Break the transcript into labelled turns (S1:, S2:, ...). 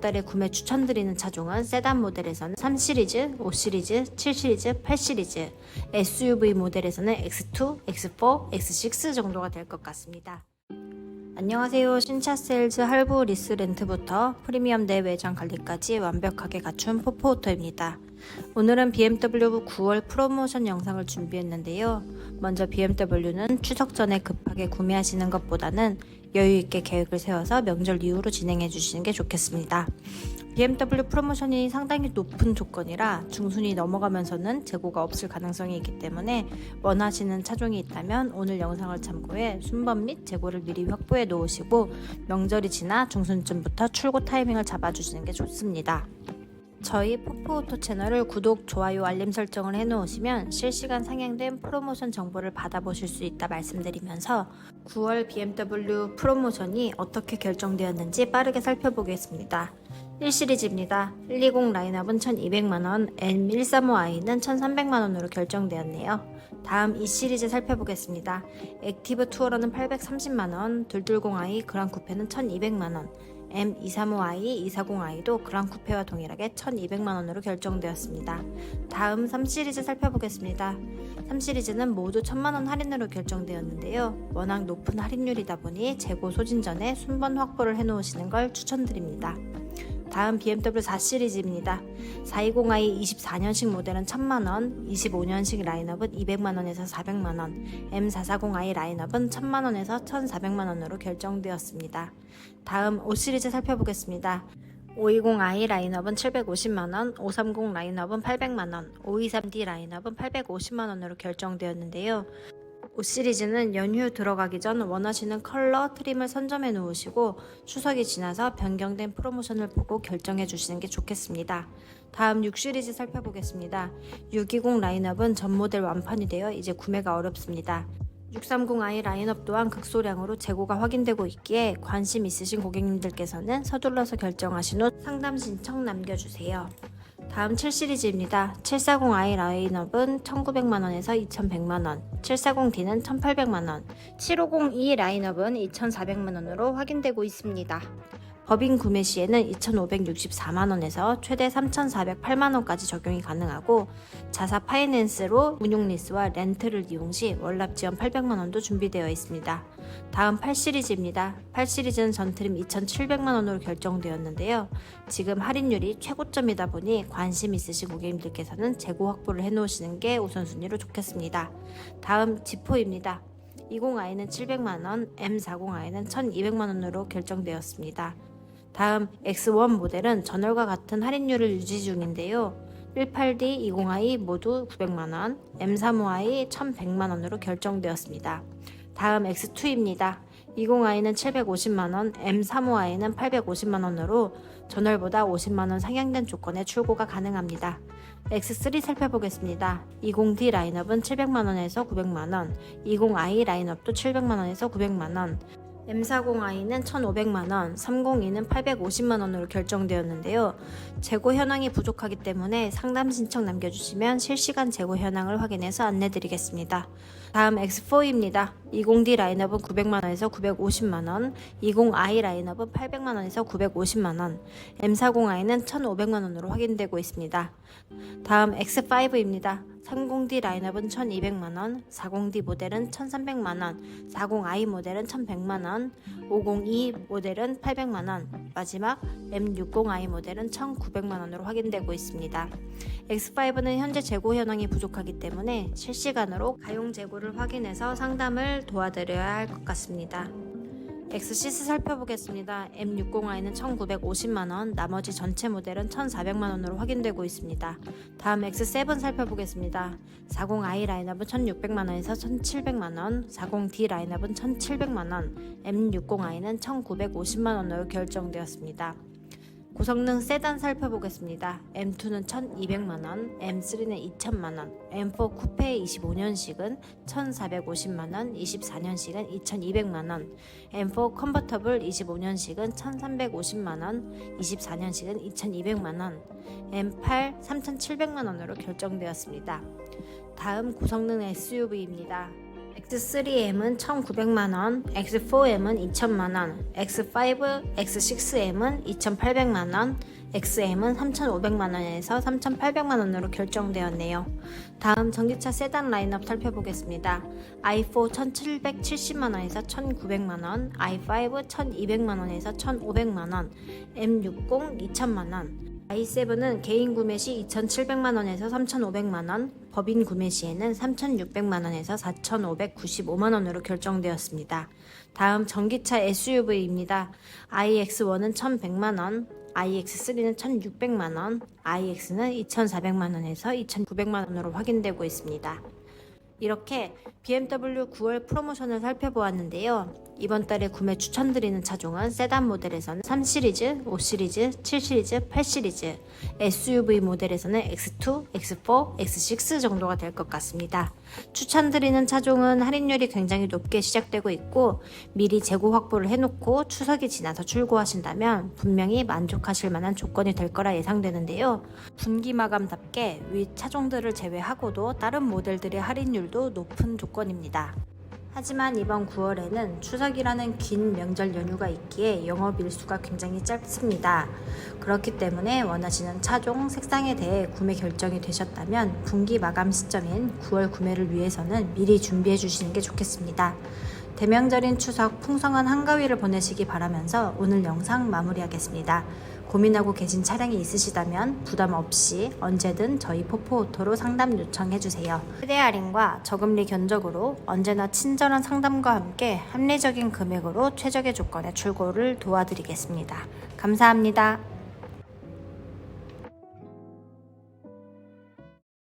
S1: 달에 구매 추천드리는 차종은 세단 모델에서는 3시리즈, 5시리즈, 7시리즈, 8시리즈, SUV 모델에서는 X2, X4, X6 정도가 될 것 같습니다. 안녕하세요. 신차 세일즈 할부 리스 렌트부터 프리미엄 내 외장 관리까지 완벽하게 갖춘 포포오토입니다. 오늘은 BMW 9월 프로모션 영상을 준비했는데요. 먼저 BMW는 추석 전에 급하게 구매하시는 것보다는 여유 있게 계획을 세워서 명절 이후로 진행해 주시는 게 좋겠습니다. BMW 프로모션이 상당히 높은 조건이라 중순이 넘어가면서는 재고가 없을 가능성이 있기 때문에 원하시는 차종이 있다면 오늘 영상을 참고해 순번 및 재고를 미리 확보해 놓으시고 명절이 지나 중순쯤부터 출고 타이밍을 잡아주시는 게 좋습니다. 저희 포포오토 채널을 구독, 좋아요, 알림 설정을 해놓으시면 실시간 상향된 프로모션 정보를 받아보실 수 있다 말씀드리면서 9월 BMW 프로모션이 어떻게 결정되었는지 빠르게 살펴보겠습니다. 1시리즈입니다. 120 라인업은 1200만원, M135i는 1300만원으로 결정되었네요. 다음 2시리즈 살펴보겠습니다. 액티브 투어러는 830만원, 220i 그랑 쿠페는 1200만원, M235i, 240i도 그랑 쿠페와 동일하게 1200만원으로 결정되었습니다. 다음 3시리즈 살펴보겠습니다. 3시리즈는 모두 1000만원 할인으로 결정되었는데요. 워낙 높은 할인율이다 보니 재고 소진 전에 순번 확보를 해놓으시는 걸 추천드립니다. 다음 BMW 4 시리즈입니다. 420i 24년식 모델은 1000만원, 25년식 라인업은 200만원에서 400만원, M440i 라인업은 1000만원에서 1400만원으로 결정되었습니다. 다음 5 시리즈 살펴보겠습니다. 520i 라인업은 750만원, 530 라인업은 800만원, 523D 라인업은 850만원으로 결정되었는데요. 5 시리즈는 연휴 들어가기 전 원하시는 컬러 트림을 선점해 놓으시고 추석이 지나서 변경된 프로모션을 보고 결정해 주시는 게 좋겠습니다. 다음 6 시리즈 살펴보겠습니다. 620 라인업은 전 모델 완판이 되어 이제 구매가 어렵습니다. 630i 라인업 또한 극소량으로 재고가 확인되고 있기에 관심 있으신 고객님들께서는 서둘러서 결정하신 후 상담 신청 남겨주세요. 다음 7 시리즈입니다. 740i 라인업은 1900만원에서 2100만원, 740D는 1800만원, 750E 라인업은 2400만원으로 확인되고 있습니다. 법인 구매 시에는 2,564만원에서 최대 3,408만원까지 적용이 가능하고 자사 파이낸스로 운용 리스와 렌트를 이용 시 월납 지원 800만원도 준비되어 있습니다. 다음 8시리즈입니다. 8시리즈는 전트림 2,700만원으로 결정되었는데요. 지금 할인율이 최고점이다 보니 관심 있으신 고객님들께서는 재고 확보를 해놓으시는 게 우선순위로 좋겠습니다. 다음 지포입니다. 20i는 700만원, M40i는 1200만원으로 결정되었습니다. 다음 X1 모델은 전월과 같은 할인율을 유지 중인데요. 18D, 20i 모두 900만원, M35i 1100만원으로 결정되었습니다. 다음 X2입니다. 20i는 750만원, M35i는 850만원으로 전월보다 50만원 상향된 조건의 출고가 가능합니다. X3 살펴보겠습니다. 20D 라인업은 700만원에서 900만원, 20i 라인업도 700만원에서 900만원, M40i는 1,500만원, 302는 850만원으로 결정되었는데요. 재고 현황이 부족하기 때문에 상담 신청 남겨주시면 실시간 재고 현황을 확인해서 안내드리겠습니다. 다음 X4입니다. 20D 라인업은 900만원에서 950만원, 20i 라인업은 800만원에서 950만원, M40i는 1,500만원으로 확인되고 있습니다. 다음 X5입니다. 30D 라인업은 1200만원, 40D 모델은 1300만원, 40i 모델은 1100만원, 502 모델은 800만원, 마지막 M60i 모델은 1900만원으로 확인되고 있습니다. X5는 현재 재고 현황이 부족하기 때문에 실시간으로 가용 재고를 확인해서 상담을 도와드려야 할 것 같습니다. X6 살펴보겠습니다. M60i는 1950만원, 나머지 전체 모델은 1400만원으로 확인되고 있습니다. 다음 X7 살펴보겠습니다. 40i 라인업은 1600만원에서 1700만원, 40D 라인업은 1700만원, M60i는 1950만원으로 결정되었습니다. 고성능 세단 살펴보겠습니다. M2는 1200만원, M3는 2000만원, M4 쿠페 25년식은 1450만원, 24년식은 2200만원, M4 컨버터블 25년식은 1350만원, 24년식은 2200만원, M8 3700만원으로 결정되었습니다. 다음 고성능 SUV입니다. X3M은 1,900만원, X4M은 2,000만원, X5, X6M은 2,800만원, XM은 3,500만원에서 3,800만원으로 결정되었네요. 다음 전기차 세단 라인업 살펴보겠습니다. i4 1,770만원에서 1,900만원, i5 1,200만원에서 1,500만원, M60 2,000만원, i7은 개인 구매 시 2,700만원에서 3,500만원, 법인 구매 시에는 3,600만원에서 4,595만원으로 결정되었습니다. 다음 전기차 SUV입니다. iX1은 1,100만원, iX3는 1,600만원, iX는 2,400만원에서 2,900만원으로 확인되고 있습니다. 이렇게 BMW 9월 프로모션을 살펴보았는데요. 이번 달에 구매 추천드리는 차종은 세단 모델에서는 3시리즈, 5시리즈, 7시리즈, 8시리즈, SUV 모델에서는 X2, X4, X6 정도가 될 것 같습니다. 추천드리는 차종은 할인율이 굉장히 높게 시작되고 있고 미리 재고 확보를 해놓고 추석이 지나서 출고하신다면 분명히 만족하실 만한 조건이 될 거라 예상되는데요. 분기 마감답게 위 차종들을 제외하고도 다른 모델들의 할인율도 높은 조건입니다. 하지만 이번 9월에는 추석이라는 긴 명절 연휴가 있기에 영업 일수가 굉장히 짧습니다. 그렇기 때문에 원하시는 차종, 색상에 대해 구매 결정이 되셨다면 분기 마감 시점인 9월 구매를 위해서는 미리 준비해 주시는 게 좋겠습니다. 대명절인 추석 풍성한 한가위를 보내시기 바라면서 오늘 영상 마무리하겠습니다. 고민하고 계신 차량이 있으시다면 부담 없이 언제든 저희 포포오토로 상담 요청해 주세요. 최대 할인과 저금리 견적으로 언제나 친절한 상담과 함께 합리적인 금액으로 최적의 조건의 출고를 도와드리겠습니다. 감사합니다.